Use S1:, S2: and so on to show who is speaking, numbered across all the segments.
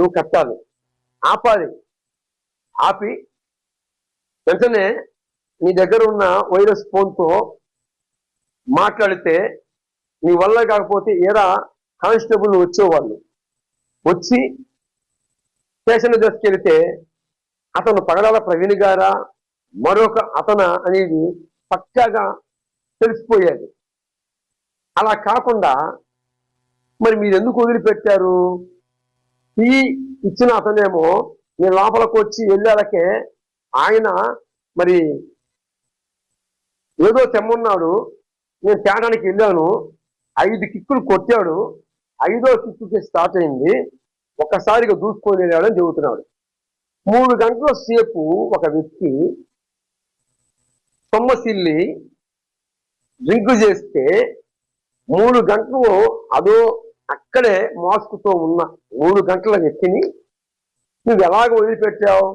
S1: నువ్వు కట్టాలి ఆపాలి. ఆపి వెంటనే నీ దగ్గర ఉన్న వైరస్ ఫోన్తో మాట్లాడితే నీ వల్ల కాకపోతే ఏరా కానిస్టేబుల్ వచ్చేవాళ్ళు. వచ్చి స్టేషన్ తీసుకెళ్తే అతను పగడాల ప్రవీణ్ గారా మరొక అతన అనేది పక్కాగా తెలిసిపోయేది. అలా కాకుండా మరి మీరు ఎందుకు వదిలిపెట్టారు? ఈ ఇచ్చిన అతనేమో నేను లోపలికి వచ్చి వెళ్ళాలకే ఆయన మరి ఏదో తెమ్మన్నాడు. నేను తేడానికి వెళ్ళాను. ఐదు కిక్కులు కొట్టాడు. ఐదో కిక్కుకి స్టార్ట్ అయింది. ఒక్కసారిగా దూసుకొని వెళ్ళాడని చెబుతున్నాడు. మూడు గంటల సేపు ఒక వ్యక్తి సొమ్మసిల్లి డ్రింక్ చేస్తే మూడు గంటలు అదో అక్కడే మాస్క్తో ఉన్న మూడు గంటల వ్యక్తిని నువ్వు ఎలాగ వదిలిపెట్టావు?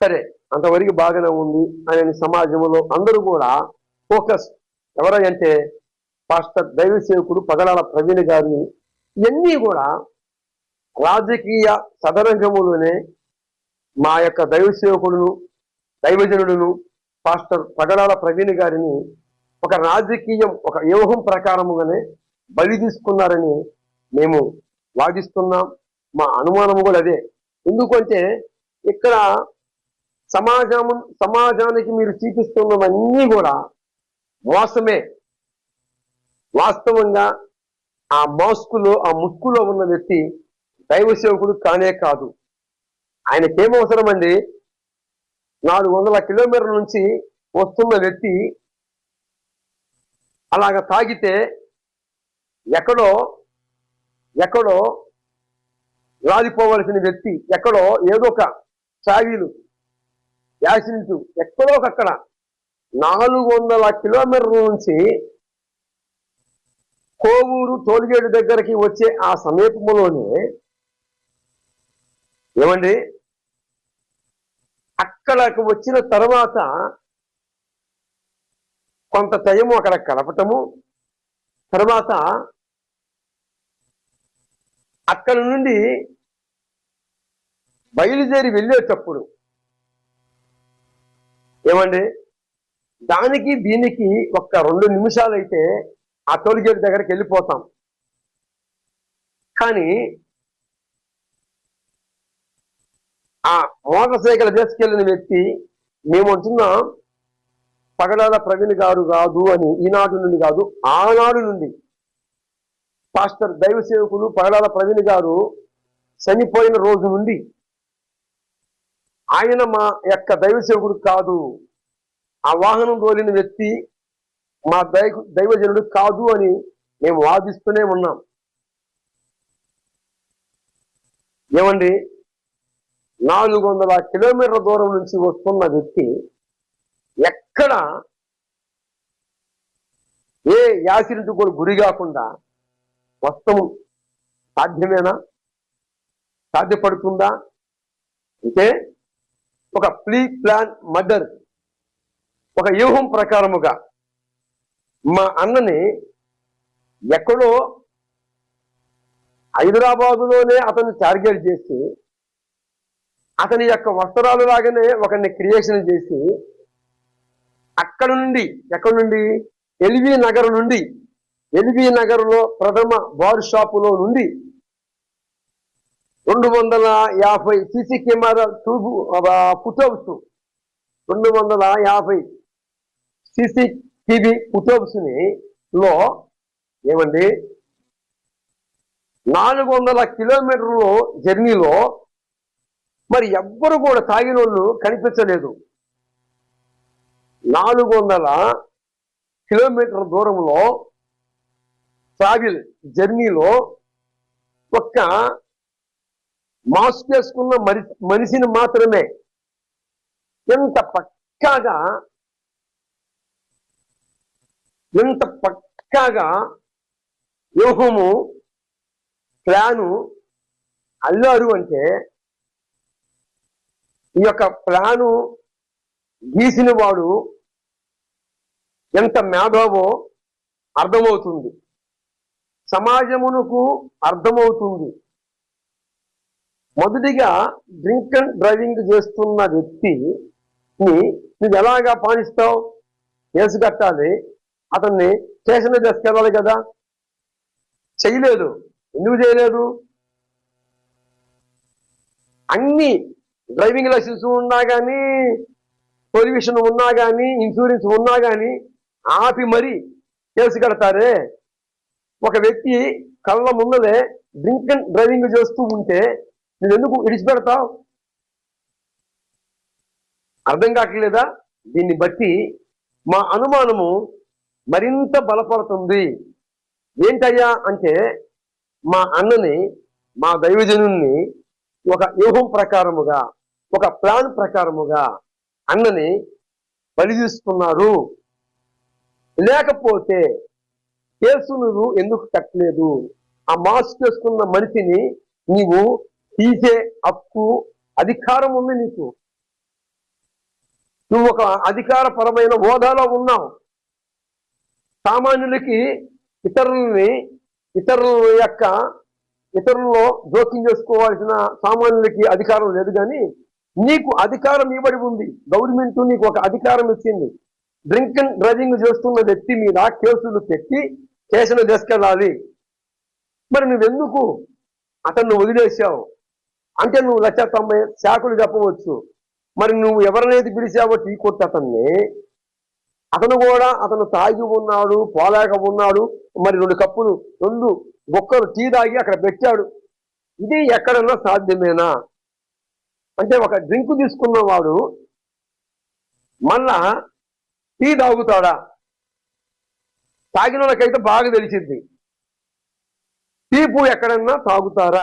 S1: సరే అంతవరకు బాగానే ఉంది అనే సమాజంలో అందరూ కూడా ఫోకస్. ఎవరంటే పాస్టర్ దైవ సేవకుడు పగడాల ప్రవీణ్ గారిని. ఇవన్నీ కూడా రాజకీయ సదరంగములోనే మా యొక్క దైవ సేవకుడును దైవజనుడును పాస్టర్ పగడాల ప్రవీణ్ గారిని ఒక రాజకీయం ఒక వ్యూహం ప్రకారముగానే బలి తీసుకున్నారని మేము వాదిస్తున్నాం. మా అనుమానం కూడా అదే. ఎందుకంటే ఇక్కడ సమాజము సమాజానికి మీరు చూపిస్తున్నవన్నీ కూడా మోసమే. వాస్తవంగా ఆ మాస్కులో ఆ ముక్కులో ఉన్న వ్యక్తి దైవ సేవకుడు కానే కాదు. ఆయనకేమవసరం అండి నాలుగు వందల కిలోమీటర్ల నుంచి వస్తున్న వ్యక్తి అలాగ తాగితే ఎక్కడో ఎక్కడో రాలిపోవలసిన వ్యక్తి ఎక్కడో ఏదో ఒక సాగిలు యాక్సిడెంట్ ఎక్కడో ఒకక్కడ నాలుగు వందల కిలోమీటర్ల నుంచి కోవూరు టోల్గేట్ దగ్గరికి వచ్చే ఆ సమీపంలోనే ఏమండి? అక్కడకు వచ్చిన తర్వాత కొంత టైము అక్కడ కలపటము తర్వాత అక్కడ నుండి బయలుదేరి వెళ్ళేటప్పుడు ఏమండి? దానికి దీనికి ఒక్క రెండు నిమిషాలు అయితే ఆ టోల్గేట్ దగ్గరికి వెళ్ళిపోతాం. కానీ ఆ మోటార్ సైకిల్ తీసుకెళ్ళిన వ్యక్తి మేము అంటున్నాం పగడాల ప్రవీణ్ గారు కాదు అని ఈనాడు నుండి కాదు ఆనాడు నుండి పాస్టర్ దైవ సేవకులు పగడాల ప్రవీణ్ గారు చనిపోయిన రోజు నుండి ఆయన మా యొక్క దైవ సేవకుడు కాదు. ఆ వాహనం తోలిన వ్యక్తి మా దైవ దైవజనుడు కాదు అని మేము వాదిస్తూనే ఉన్నాం. ఏమండి? నాలుగు వందల కిలోమీటర్ల దూరం నుంచి వస్తున్న వ్యక్తి ఎక్కడ ఏ యాసిడ్ కూడా గురి కాకుండా వస్తము సాధ్యమేనా? సాధ్యపడుతుందా? అంటే ఒక ప్లీ ప్లాన్ మర్డర్ ఒక వ్యూహం ప్రకారముగా మా అన్నని ఎక్కడో హైదరాబాదులోనే అతన్ని టార్గెట్ చేసి అతని యొక్క వస్త్రాలు లాగానే ఒకరిని క్రియేషన్ చేసి అక్కడ నుండి ఎక్కడ నుండి? ఎల్వి నగర్ నుండి ఎల్బీ నగర్లో ప్రథమ బార్ షాపులో నుండి రెండు వందల యాభై సీసీ కెమెరా ట్యూబ్ ఫుటోబ్స్ రెండు వందల యాభై సీసీ టీవీ ఫుటోబ్స్ని లో ఏమండి? నాలుగు వందల కిలోమీటర్లు జర్నీలో మరి ఎవ్వరు కూడా తాగిన వాళ్ళు కనిపించలేదు. నాలుగు వందల కిలోమీటర్ దూరంలో ట్రావెల్ జర్నీలో ఒక్క మాస్క్ వేసుకున్న మరి మనిషిని మాత్రమే. ఎంత పక్కాగా ఎంత పక్కాగా వ్యూహము ప్లాను అల్లారు అంటే ఈ యొక్క ప్లాను గీసిన వాడు ఎంత మేధావో అర్థమవుతుంది. సమాజమునకు అర్థమవుతుంది. మొదటిగా డ్రింక్ అండ్ డ్రైవింగ్ చేస్తున్న వ్యక్తిని నువ్వు ఎలాగా పాలిస్తావు? కేసు కట్టాలి. అతన్ని స్టేషన్ తీసుకెళ్ళాలి కదా. చేయలేదు. ఎందుకు చేయలేదు? అన్ని డ్రైవింగ్ లైసెన్స్ ఉన్నా కానీ పొల్యూషన్ ఉన్నా కానీ ఇన్సూరెన్స్ ఉన్నా కానీ ఆపి మరీ కేసు కడతారే? ఒక వ్యక్తి కళ్ళ ముందలే డ్రింక్ అండ్ డ్రైవింగ్ చేస్తూ ఉంటే నువ్వు ఎందుకు విడిచిపెడతావు అర్థం కావట్లేదా? దీన్ని బట్టి మా అనుమానము మరింత బలపడుతుంది. ఏంటయ్యా అంటే మా అన్నని మా దైవజనుల్ని ఒక వ్యూహం ప్రకారముగా ఒక ప్లాన్ ప్రకారముగా అన్నని బలి తీసుకున్నారు లేకపోతే కేసు నువ్వు ఎందుకు కట్టలేదు? ఆ మాస్క్ చేసుకున్న మనిషిని నీవు తీసే హక్కు అధికారం ఉంది నీకు. నువ్వు ఒక అధికారపరమైన హోదాలో ఉన్నావు. సామాన్యులకి ఇతరులని ఇతరుల యొక్క ఇతరుల్లో జోక్యం చేసుకోవాల్సిన సామాన్యులకి అధికారం లేదు కానీ నీకు అధికారం ఇవ్వడి ఉంది. గవర్నమెంట్ నీకు ఒక అధికారం ఇచ్చింది. డ్రింక్ అండ్ డ్రైవింగ్ చేస్తున్న వ్యక్తి మీద కేసులు పెట్టి చేసిన తీసుకెళ్ళాలి మరి నువ్వెందుకు అతన్ని వదిలేసావు అంటే నువ్వు లక్ష తొంభై శాఖలు చెప్పవచ్చు. మరి నువ్వు ఎవరినైతే పిలిచావో టీ కొట్టి అతన్ని? అతను కూడా అతను తాగి ఉన్నాడు పోలేక ఉన్నాడు. మరి రెండు కప్పులు రెండు ఒక్కరు టీ తాగి అక్కడ పెట్టాడు. ఇది ఎక్కడన్నా సాధ్యమేనా? అంటే ఒక డ్రింక్ తీసుకున్నవాడు మళ్ళా టీ తాగుతాడా? తాగిన వాళ్ళకైతే బాగా తెలిసింది. టీపు ఎక్కడన్నా తాగుతారా?